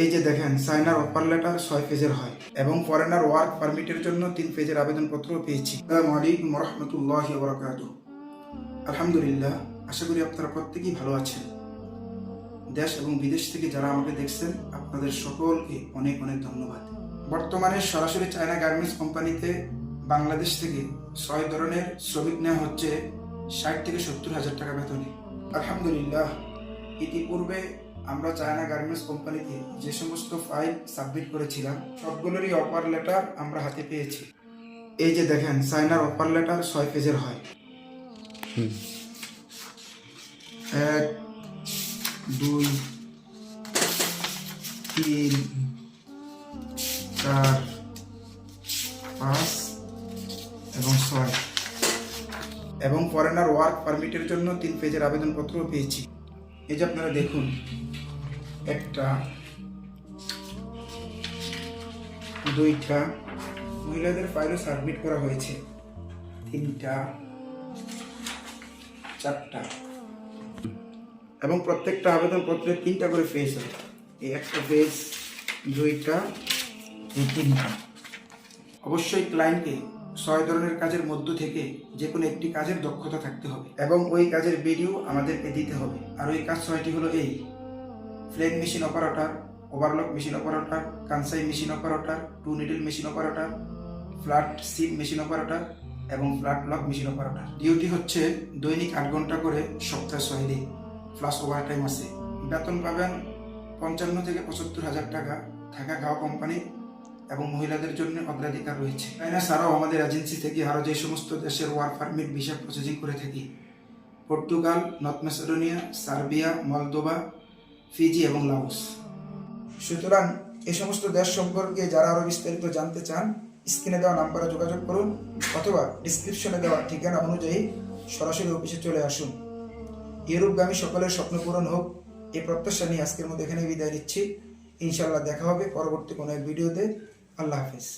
এই যে দেখেন সাইনার অফার লেটার ছয় পেজের হয় এবং ফরেনার ওয়ার্ক পারমিটের জন্য তিন পেজের আবেদনপত্র পেয়েছি। আসসালামু আলাইকুম রহমতুল্লাহ আলহামদুলিল্লাহ, আশা করি আপনারা প্রত্যেকেই ভালো আছেন। দেশ এবং বিদেশ থেকে যারা আমাকে দেখছেন, আপনাদের সকলকে অনেক অনেক ধন্যবাদ। বর্তমানে সরাসরি চায়না গার্মেন্টস কোম্পানিতে বাংলাদেশ থেকে ছয় ধরনের শ্রমিক নেওয়া হচ্ছে ষাট থেকে সত্তর হাজার টাকা বেতনে। আলহামদুলিল্লাহ, ইতিপূর্বে আমরা চায়না গার্মেন্টস কোম্পানিতে যে সমস্ত ফাইল সাবমিট করেছিলাম, সবগুলোরই অফার লেটার আমরা হাতে পেয়েছি। এই যে দেখেন চায়নার অফার লেটার ছয় পেজের হয়। এক, দুই, তিন, চার, পাঁচ এবং ছয়। এবং ফরেনার ওয়ার্ক পারমিটের জন্য তিন পেজের আবেদনপত্রও পেয়েছি। এই যে আপনারা দেখুন, একটা, দুইটা, মহিলাদের ফাইলও সাবমিট করা হয়েছে। তিনটা, চারটা। এবং প্রত্যেকটা আবেদনপত্রে তিনটা করে পেজ হবে এই একটা পেজ দুইটা, এই তিনটা। অবশ্যই ক্লায়েন্টকে ছয় ধরনের কাজের মধ্য থেকে যে কোনো একটি কাজের দক্ষতা থাকতে হবে। এবং ওই কাজের ভিডিও আমাদেরকে দিতে হবে। আর ওই কাজ ছয়টি হলো এই। Plain machine operator, overlock machine operator, Kansai machine operator, two needle machine operator, flat seam machine operator এবং flat lock machine operator. Duty হচ্ছে দৈনিক আট ঘণ্টা করে, সপ্তাহে ছয় দিন। প্লাস ওভার টাইম আছে। বেতন পাবেন পঞ্চান্ন থেকে পঁচাত্তর হাজার টাকা। থাকা খাওয়া কোম্পানি এবং মহিলাদের জন্য অগ্রাধিকার রয়েছে। চাইনা ছাড়াও আমাদের এজেন্সি থেকে আরও যে সমস্ত দেশের ওয়ার্ক পারমিট ভিসা প্রসেসিং করে থাকি। Portugal North Macedonia Serbia Moldova Fiji এবং লাউস সুতরাং এ সমস্ত দেশ সম্পর্কে যারা আরও বিস্তারিত জানতে চান স্ক্রিনে দেওয়া নাম্বারে যোগাযোগ করুন, অথবা ডিসক্রিপশনে দেওয়া ঠিকানা অনুযায়ী সরাসরি অফিসে চলে আসুন। ইউরোপগামী সকলের স্বপ্ন পূরণ হোক এই প্রত্যাশা নিয়ে আজকের মতো এখানে বিদায় নিচ্ছি। ইনশাল্লাহ দেখা হবে পরবর্তী কোনো ভিডিওতে। আল্লাহ হাফিজ।